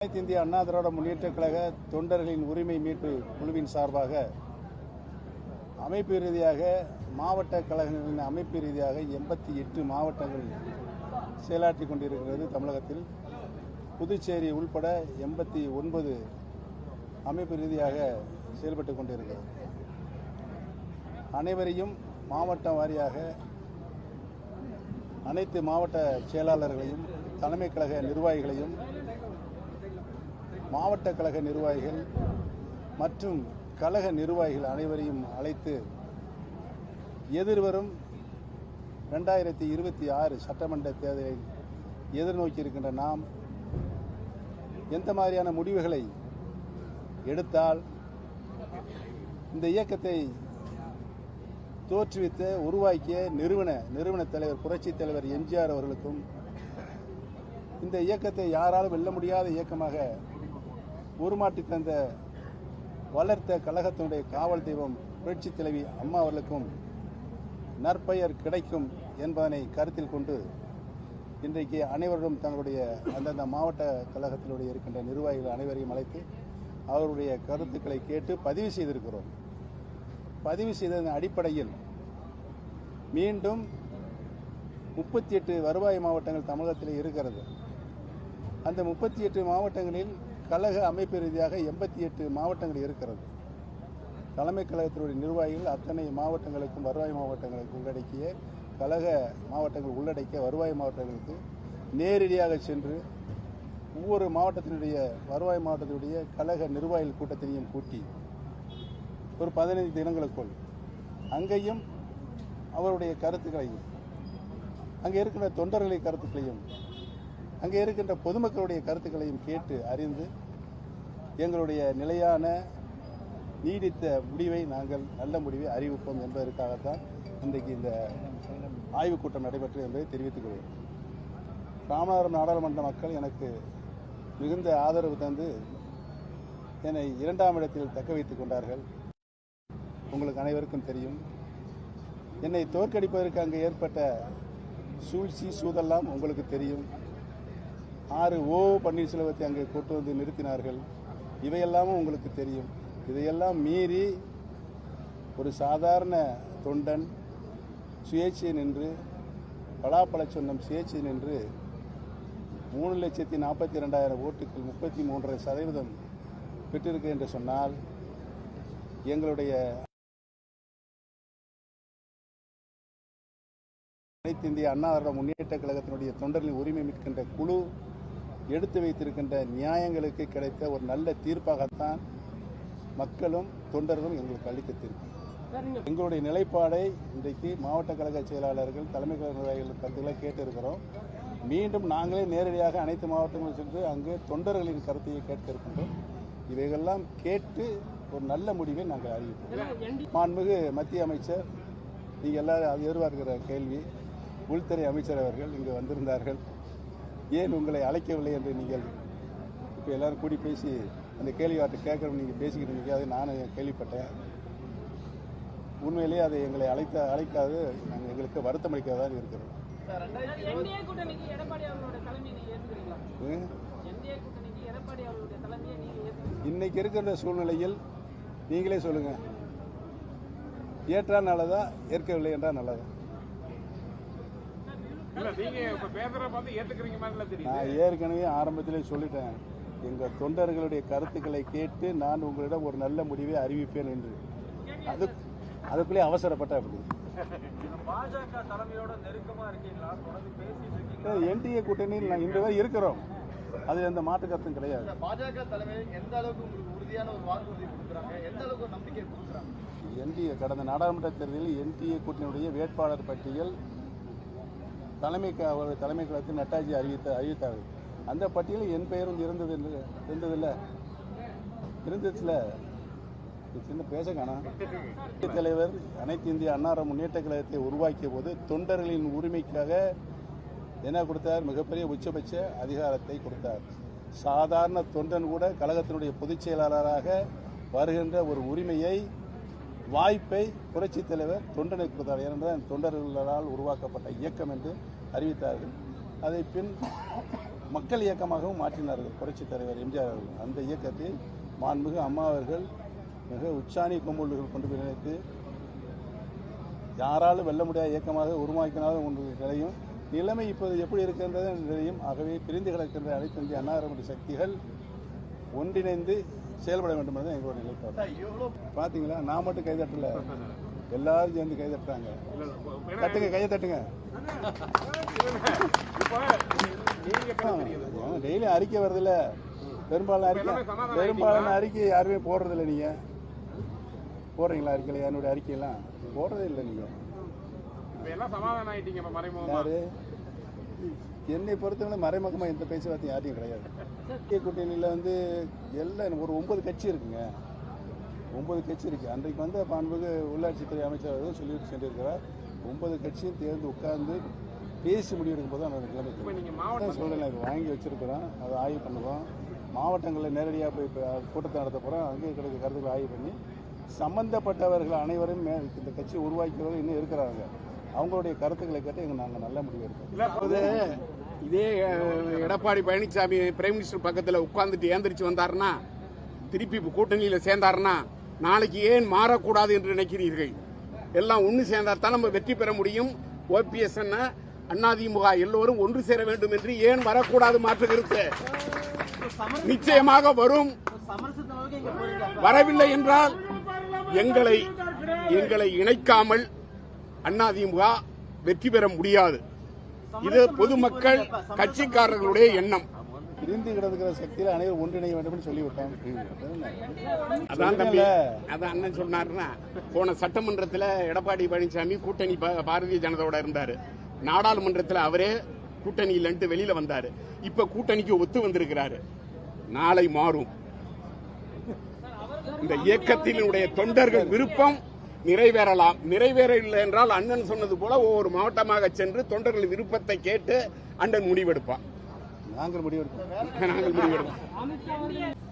அனைத்து இந்திய அண்ணா திராவிட முன்னேற்றக் கழக தொண்டர்களின் உரிமை மீட்பு குழுவின் சார்பாக அமைப்பு ரீதியாக மாவட்ட கழகங்களின் அமைப்பு ரீதியாக எண்பத்தி எட்டு மாவட்டங்கள் செயலாற்றி கொண்டிருக்கிறது தமிழகத்தில். புதுச்சேரி உள்பட எண்பத்தி ஒன்பது அமைப்பு ரீதியாக செயல்பட்டு கொண்டிருக்கிறது. அனைவரையும் மாவட்டம் வாரியாக அனைத்து மாவட்ட செயலாளர்களையும் தலைமை கழக நிர்வாகிகளையும் மாவட்ட கழக நிர்வாகிகள் மற்றும் கழக நிர்வாகிகள் அனைவரையும் அழைத்து எதிர்வரும் ரெண்டாயிரத்தி இருபத்தி ஆறு சட்டமன்ற தேர்தலை எதிர்நோக்கி இருக்கின்ற நாம் எந்த மாதிரியான முடிவுகளை எடுத்தால் இந்த இயக்கத்தை தோற்றுவித்த உருவாக்கிய நிறுவன நிறுவன தலைவர் புரட்சி தலைவர் எம்ஜிஆர் அவர்களுக்கும் இந்த இயக்கத்தை யாராலும் வெல்ல முடியாத இயக்கமாக உருமாற்றி தந்த வளர்த்த கழகத்தினுடைய காவல் தெய்வம் புரட்சி தலைவி அம்மா அவர்களுக்கும் நற்பெயர் கிடைக்கும் என்பதனை கருத்தில் கொண்டு இன்றைக்கு அனைவரும் தங்களுடைய அந்தந்த மாவட்ட கழகத்தினுடைய இருக்கின்ற நிர்வாகிகள் அனைவரையும் அழைத்து அவருடைய கருத்துக்களை கேட்டு பதிவு செய்திருக்கிறோம். பதிவு செய்ததன் அடிப்படையில் மீண்டும் முப்பத்தி எட்டு வருவாய் மாவட்டங்கள் தமிழகத்தில் இருக்கிறது. அந்த முப்பத்தி எட்டு மாவட்டங்களில் கழக அமைப்பு ரீதியாக எண்பத்தி எட்டு மாவட்டங்கள் இருக்கிறது. தலைமை கழகத்தினுடைய நிர்வாகிகள் அத்தனை மாவட்டங்களுக்கும் வருவாய் மாவட்டங்களுக்கு உள்ளடக்கிய கழக மாவட்டங்கள் உள்ளடக்கிய வருவாய் மாவட்டங்களுக்கு நேரடியாக சென்று ஒவ்வொரு மாவட்டத்தினுடைய வருவாய் மாவட்டத்தினுடைய கழக நிர்வாகிகள் கூட்டத்தினையும் கூட்டி ஒரு பதினைந்து தினங்களுக்குள் அங்கேயும் அவருடைய கருத்துக்களையும் அங்கே இருக்கிற தொண்டர்களின் கருத்துக்களையும் அங்கே இருக்கின்ற பொதுமக்களுடைய கருத்துக்களையும் கேட்டு அறிந்து எங்களுடைய நிலையான நீடித்த முடிவை நாங்கள் நல்ல முடிவை அறிவிப்போம் என்பதற்காகத்தான் இன்றைக்கு இந்த ஆய்வுக் கூட்டம் நடைபெற்றது என்பதை தெரிவித்துக் கொள்கிறேன். ராமநாதபுரம் நாடாளுமன்ற மக்கள் எனக்கு மிகுந்த ஆதரவு தந்து என்னை இரண்டாம் இடத்தில் தக்க வைத்துக் கொண்டார்கள். உங்களுக்கு அனைவருக்கும் தெரியும் என்னை தோற்கடிப்பதற்கு அங்கே ஏற்பட்ட சூழ்ச்சி சூதெல்லாம் உங்களுக்கு தெரியும். ஆறு ஓ பன்னீர்செல்வத்தை அங்கே கொண்டு வந்து நிறுத்தினார்கள். இவையெல்லாமும் உங்களுக்கு தெரியும். இதையெல்லாம் மீறி ஒரு சாதாரண தொண்டன் சுயேட்சை நின்று பலாப்பழ சொன்னம் சுயேட்சை நின்று மூணு லட்சத்தி நாற்பத்தி ரெண்டாயிரம் ஓட்டுகள் முப்பத்தி மூன்றரை சதவீதம் பெற்றிருக்கு என்று சொன்னால் எங்களுடைய அனைத்து இந்திய அண்ணா முன்னேற்ற கழகத்தினுடைய தொண்டர்களின் உரிமை மிக்கின்ற குழு எடுத்து வைத்திருக்கின்ற நியாயங்களுக்கு கிடைத்த ஒரு நல்ல தீர்ப்பாகத்தான் மக்களும் தொண்டர்களும் எங்களுக்கு அளித்த தீர்ப்பு எங்களுடைய நிலைப்பாடை இன்றைக்கு மாவட்ட கழக செயலாளர்கள் தலைமை கழக நிர்வாகிகள் கருத்துக்களை கேட்டிருக்கிறோம். மீண்டும் நாங்களே நேரடியாக அனைத்து மாவட்டங்களும் சென்று அங்கு தொண்டர்களின் கருத்தையை கேட்டிருக்கின்றோம். இவைகள்லாம் கேட்டு ஒரு நல்ல முடிவை நாங்கள் அறிவிப்போம். மாண்புமிகு மத்திய அமைச்சர் நீங்கள் எல்லாரும் எதிர்பார்க்கிற கேள்வி உள்துறை அமைச்சர் அவர்கள் இங்கு வந்திருந்தார்கள். ஏன் உங்களை அழைக்கவில்லை என்று நீங்கள் இப்போ எல்லாரும் கூடி பேசி அந்த கேள்வி அவர்கிட்ட கேட்குறோம் நீங்கள் பேசிக்கிட்டு இருந்தீங்க அதை நானும் கேள்விப்பட்டேன். உண்மையிலேயே அதை எங்களை அழைத்த அழைக்காது நாங்கள் எங்களுக்கு வருத்தம் அளிக்காதான் இருக்கிறோம். இன்னைக்கு இருக்கிற சூழ்நிலையில் நீங்களே சொல்லுங்க. ஏற்றா நல்லதா ஏற்கவில்லை என்றால் நல்லதா? நான் ஏற்கனவே ஆரம்பத்திலே சொல்லிட்டேன். எங்கள் தொண்டர்களுடைய கருத்துக்களை கேட்டு நான் உங்களிடம் ஒரு நல்ல முடிவை அறிவிப்பேன் என்று. அது அதுக்குள்ளே அவசரப்பட்ட அப்படி பாஜக தலைமையோட நெருக்கமா இருக்கீங்களா தொடர்ந்து பேசிட்டு இருக்கீங்க என்டிஏ கூட்டணியில் நான் இன்று வரை இருக்கிறோம். அதில் எந்த மாற்று கருத்தும் கிடையாது. பாஜக தலைமை எந்த அளவுக்கு உங்களுக்கு உறுதியான ஒரு வாக்குறுதி கொடுக்குறாங்க? எந்த அளவுக்கு நம்பிக்கை கொடுக்குறாங்க? என்டிஏ கடந்த நாடாளுமன்ற தேர்தலில் என்டிஏ கூட்டணியுடைய வேட்பாளர் பட்டியல் தலைமை அவர் தலைமை கழகத்தில் நட்டாஜி அறிவித்த அறிவித்தார்கள். அந்த பட்டியலில் என் பெயரும் இருந்தது என்று- இருந்ததில்ல. இருந்துச்சுல? சின்ன பேச காணோம் தலைவர் அனைத்து இந்திய அன்னார முன்னேற்ற கழகத்தை உருவாக்கிய போது தொண்டர்களின் உரிமைக்காக என்ன கொடுத்தார்? மிகப்பெரிய உச்சபட்ச அதிகாரத்தை கொடுத்தார். சாதாரண தொண்டன் கூட கழகத்தினுடைய பொதுச் செயலாளராக வருகின்ற ஒரு உரிமையை வாய்ப்பை புரட்சித் தலைவர் தொண்டனை கொடுத்தார். ஏனென்றால் தொண்டர்களால் உருவாக்கப்பட்ட இயக்கம் என்று அறிவித்தார்கள். அதை பின் மக்கள் இயக்கமாகவும் மாற்றினார்கள் புரட்சித் தலைவர் எம்ஜிஆர் அவர்கள். அந்த இயக்கத்தை மாண்புமிகு அம்மா அவர்கள் மிக உச்சாணி கொம்புள்ளுகள் கொண்டு போய் நினைத்து யாராலும் வெல்ல முடியாத இயக்கமாக உருவாக்கினாலும் ஒன்று நிலையும் நிலைமை இப்போது எப்படி இருக்கின்றது நிலையும் ஆகவே பிரிந்து கிடக்கின்ற அனைத்து இந்திய அன்னாரமுடைய சக்திகள் ஒன்றிணைந்து செயல்பட வேண்டும் என்பது எங்களுடைய நிலைப்பாடு. பாத்தீங்களா? நான் மட்டும் கை தட்டல. எல்லாரும் சேர்ந்து கை தட்டுறாங்க. தட்டுங்க கையை தட்டுங்க. டெய்லி அறிக்கை வருதுல்ல பெரும்பாலான அறிக்கை பெரும்பாலான அறிக்கை யாருமே போடுறதில்ல நீங்க. போடுறீங்களா அறிக்கையில என்னுடைய அறிக்கையெல்லாம் போடுறதே இல்லை நீங்க. இப்ப எல்லாம் சமாதானம் ஆயிட்டீங்க இப்ப என்னை பொறுத்தவரை மறைமுகமா எந்த பேச்சுவார்த்தையும் யார்ட்டையும் கிடையாது. ஐக்கிய கூட்டணியில் வந்து எல்லாம் ஒரு ஒன்பது கட்சி இருக்குங்க. ஒன்பது கட்சி இருக்கு. அன்றைக்கு வந்து மாண்புமிகு உள்ளாட்சித்துறை அமைச்சர் சொல்லிட்டு சென்றிருக்கிறார். ஒன்பது கட்சியும் தேர்ந்து உட்கார்ந்து பேசி முடிவெடுக்கும் போது நீங்க அதான் மாவட்ட இது வாங்கி வச்சிருக்கிறோம் அதை ஆய்வு பண்ணுவோம். மாவட்டங்களில் நேரடியாக போய் கூட்டத்தை நடத்த போகிறோம் அங்கே கிடைக்க கருத்துக்களை ஆய்வு பண்ணி சம்பந்தப்பட்டவர்கள் அனைவரும் இந்த கட்சி உருவாக்கியவர்கள் இன்னும் இருக்கிறாங்க. அவங்களுடைய கருத்துக்களை கேட்டு எங்க நாங்கள் நல்ல முடிவு அதாவது இதே எடப்பாடி பழனிசாமி பிரைம் மினிஸ்டர் பக்கத்தில் உட்கார்ந்துட்டு ஏந்திரிச்சு வந்தாருன்னா திருப்பி கூட்டணியில் சேர்ந்தாருன்னா நாளைக்கு ஏன் மாறக்கூடாது என்று நினைக்கிறீர்கள்? எல்லாம் ஒன்று சேர்ந்தால் தான் நம்ம வெற்றி பெற முடியும். ஓபிஎஸ் அதிமுக எல்லோரும் ஒன்று சேர வேண்டும் என்று ஏன் வரக்கூடாது மாற்று கருத்து நிச்சயமாக வரும். வரவில்லை என்றால் எங்களை எங்களை இணைக்காமல் அதிமுக வெற்றி பெற முடியாது. இது பொதுமக்கள் கட்சிக்காரர்களுடைய எண்ணம். பிரிந்து கிடக்கிற சக்தியில் அனைவரும் ஒன்றிணைய வேண்டும் சொல்லிவிட்டோம் அதான் தம்பி. அதான் அண்ணன் சொன்னாருன்னா போன சட்டமன்றத்தில் எடப்பாடி பழனிசாமி கூட்டணி பாரதிய ஜனதாவோட இருந்தாரு. நாடாளுமன்றத்தில் அவரே கூட்டணி இல்லைன்ட்டு வெளியில வந்தாரு. இப்ப கூட்டணிக்கு ஒத்து வந்திருக்கிறாரு. நாளை மாறும். இந்த இயக்கத்தினுடைய தொண்டர்கள் விருப்பம் நிறைவேறலாம். நிறைவேறவில்லை என்றால் அண்ணன் சொன்னது போல ஒவ்வொரு மாவட்டமாக சென்று தொண்டர்கள் விருப்பத்தை கேட்டு அண்ணன் முடிவெடுப்பான். நாங்கள் முடிவெடுப்போம். நாங்கள் முடிவெடுப்போம்.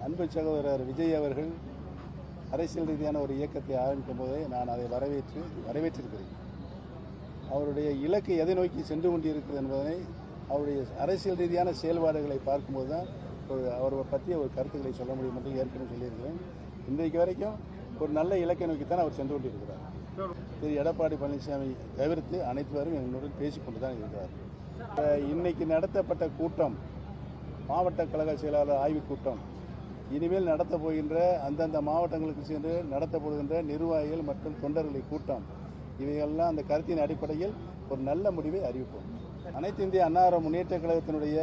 அன்பு சகோதரர் விஜய் அவர்கள் அரசியல் ரீதியான ஒரு இயக்கத்தை ஆரம்பிக்கும் போதே நான் அதை வரவேற்று வரவேற்றிருக்கிறேன். அவருடைய இலக்கு எதை நோக்கி சென்று கொண்டிருக்கிறது என்பதனை அவருடைய அரசியல் ரீதியான செயல்பாடுகளை பார்க்கும்போது தான் அவரை பற்றிய ஒரு கருத்துக்களை சொல்ல முடியும் என்று ஏற்கனவே சொல்லியிருக்கிறேன். இன்றைக்கு வரைக்கும் ஒரு நல்ல இலக்கை நோக்கித்தான் அவர் சென்று கொண்டிருக்கிறார். திரு. எடப்பாடி பழனிசாமி தவிர்த்து அனைத்துவரும் என்னுடன் பேசிக்கொண்டு தான் இருக்கிறார். இன்னைக்கு நடத்தப்பட்ட கூட்டம் மாவட்ட கழக செயலாளர் ஆய்வுக் கூட்டம் இனிமேல் நடத்த போகின்ற அந்தந்த மாவட்டங்களுக்கு சென்று நடத்தப்படுகின்ற நிர்வாகிகள் மற்றும் தொண்டர்களை கூட்டம் இவையெல்லாம் அந்த கருத்தின் அடிப்படையில் ஒரு நல்ல முடிவை அறிவிப்போம். அனைத்து இந்திய அன்னார முன்னேற்ற கழகத்தினுடைய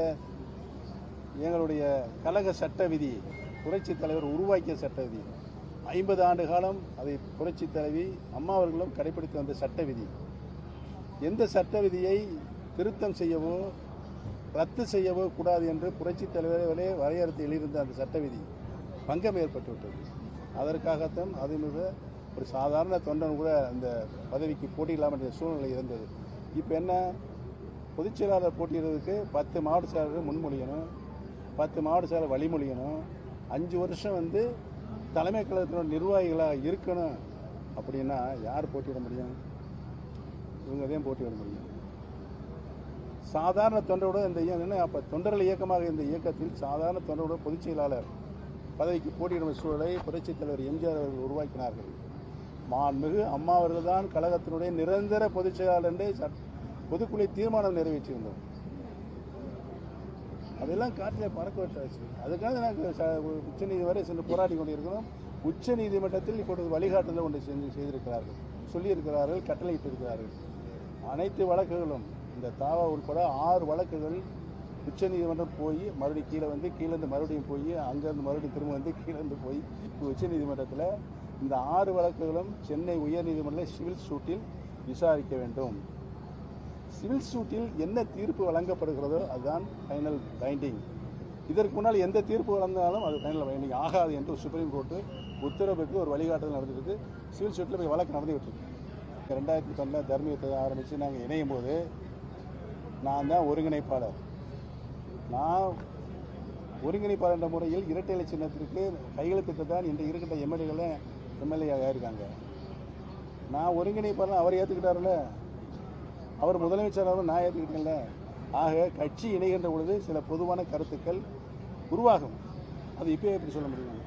எங்களுடைய கழக சட்ட விதி புரட்சித் தலைவர் உருவாக்கிய சட்ட விதி ஐம்பது ஆண்டு காலம் அதை புரட்சி தலைவி அம்மா அவர்களும் கடைபிடித்து வந்த சட்ட விதி. எந்த சட்ட விதியை திருத்தம் செய்யவோ ரத்து செய்யவோ கூடாது என்று புரட்சித் தலைவர்களே வரையறுத்து எழுதியிருந்த அந்த சட்ட விதி பங்கம் ஏற்பட்டுவிட்டது. அதற்காகத்தான் அது மிக ஒரு சாதாரண தொண்டன் கூட அந்த பதவிக்கு போட்டியிடாமல் என்ற சூழ்நிலை இருந்தது. இப்போ என்ன? பொதுச் செயலாளர் போட்டியிடுறதுக்கு பத்து மாவட்ட செயலாளர்கள் முன்மொழியணும் பத்து மாவட்ட செயலாளர் வழிமொழியணும். அஞ்சு வருஷம் வந்து தலைமை கழகத்தினோட நிர்வாகிகளாக இருக்கணும் அப்படின்னா யார் போட்டியிட முடியும்? இவங்க தான் போட்டியிட முடியும். சாதாரண தொண்டரோட இந்த இயக்கம் என்ன அப்போ தொண்டர்கள் இயக்கமாக இந்த இயக்கத்தில் சாதாரண தொண்டரோட பொதுச் செயலாளர் பதவிக்கு போட்டியிடும் சூழலை புரட்சித் தலைவர் எம்ஜிஆர் அவர்கள் உருவாக்கினார்கள். மாண்புமிகு அம்மா அவர்கள் தான் கழகத்தினுடைய நிரந்தர பொதுச் செயலாளர் என்று பொதுக்குழு தீர்மானம் நிறைவேற்றியிருந்தோம் அதெல்லாம் காற்றில் பறக்க விட்டாச்சு. அதுக்காக நாங்கள் உச்ச வரை சென்று போராடி கொண்டிருக்கிறோம். உச்ச நீதிமன்றத்தில் இப்பொழுது வழிகாட்டுதல் ஒன்று செஞ்சு செய்திருக்கிறார்கள். சொல்லியிருக்கிறார்கள் கட்டளையிட்டிருக்கிறார்கள். அனைத்து வழக்குகளும் இந்த தாவா உட்பட ஆறு வழக்குகள் உச்ச நீதிமன்றம் போய் மறுபடியும் கீழே வந்து கீழேருந்து மறுபடியும் போய் அங்கேருந்து மறுபடியும் திரும்ப வந்து கீழேருந்து போய் உச்ச நீதிமன்றத்தில் இந்த ஆறு வழக்குகளும் சென்னை உயர்நீதிமன்ற சிவில் சூட்டில் விசாரிக்க வேண்டும். சிவில் சூட்டில் என்ன தீர்ப்பு வழங்கப்படுகிறதோ அதுதான் ஃபைனல் பைண்டிங் இதற்கு முன்னால் எந்த தீர்ப்பு வழங்கினாலும் அது ஃபைனல் பைண்டிங் ஆகாது என்று சுப்ரீம் கோர்ட்டு உத்தரவுக்கு ஒரு வழிகாட்டுதல் நடந்துருக்கு சிவில் சூட்டில் போய் வழக்கு நடந்துகிட்டு இருக்கு ரெண்டாயிரத்தி தொன்னில் தர்மியத்தை ஆரம்பித்து நாங்கள் இணையும் போது நான் தான் ஒருங்கிணைப்பாளர். நான் ஒருங்கிணைப்பாளர் என்ற முறையில் இரட்டை இலை சின்னத்திற்கு கையெழுத்திட்டு தான் இன்று இருக்கின்ற எம்எல்ஏகளை எம்எல்ஏ ஆயிருக்காங்க நான் ஒருங்கிணைப்பாளர் அவர் ஏற்றுக்கிட்டாருல்ல அவர் முதலமைச்சராக நான் ஏற்றுக்கிட்டேன்ல. ஆக கட்சி இணைகின்ற பொழுது சில பொதுவான கருத்துக்கள் உருவாகும். அது இப்போ எப்படி சொல்ல முடியும்?